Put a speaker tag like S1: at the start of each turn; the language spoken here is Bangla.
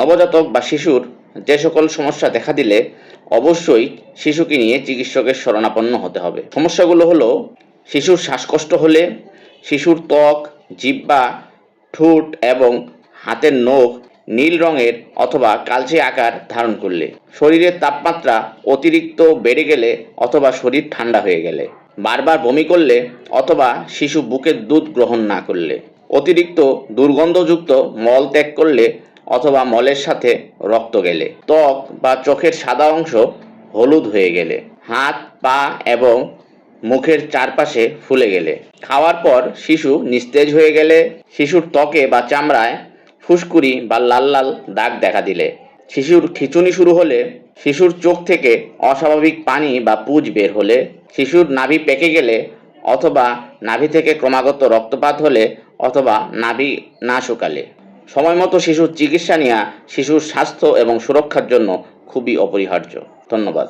S1: নবজাতক বা শিশুর যে সকল সমস্যা দেখা দিলে অবশ্যই শিশুকে নিয়ে চিকিৎসকের শরণাপন্ন হতে হবে। সমস্যাগুলো হলো শিশুর শ্বাসকষ্ট হলে, শিশুর ত্বক জিব্বা ঠোঁট এবং হাতের নখ নীল রঙের অথবা কালচে আকার ধারণ করলে, শরীরের তাপমাত্রা অতিরিক্ত বেড়ে গেলে অথবা শরীর ঠান্ডা হয়ে গেলে, বারবার বমি করলে অথবা শিশু বুকের দুধ গ্রহণ না করলে, অতিরিক্ত দুর্গন্ধযুক্ত মল ত্যাগ করলে অথবা মলের সাথে রক্ত গেলে। ত্বক বা চোখের সাদা অংশ হলুদ হয়ে গেলে। হাত, পা এবং মুখের চারপাশে ফুলে গেলে। খাওয়ার পর শিশু নিস্তেজ হয়ে গেলে। শিশুর ত্বকে বা চামড়ায় ফুসকুড়ি বা লাল লাল দাগ দেখা দিলে। শিশুর খিঁচুনি শুরু হলে শিশুর চোখ থেকে অস্বাভাবিক পানি বা পুজ বের হলে শিশুর নাভি পেকে গেলে অথবা নাভি থেকে ক্রমাগত রক্তপাত হলে অথবা নাভি না শুকালে। সময় মতো শিশুর চিকিৎসা নেওয়া শিশুর স্বাস্থ্য এবং সুরক্ষার জন্য খুবই অপরিহার্য। ধন্যবাদ।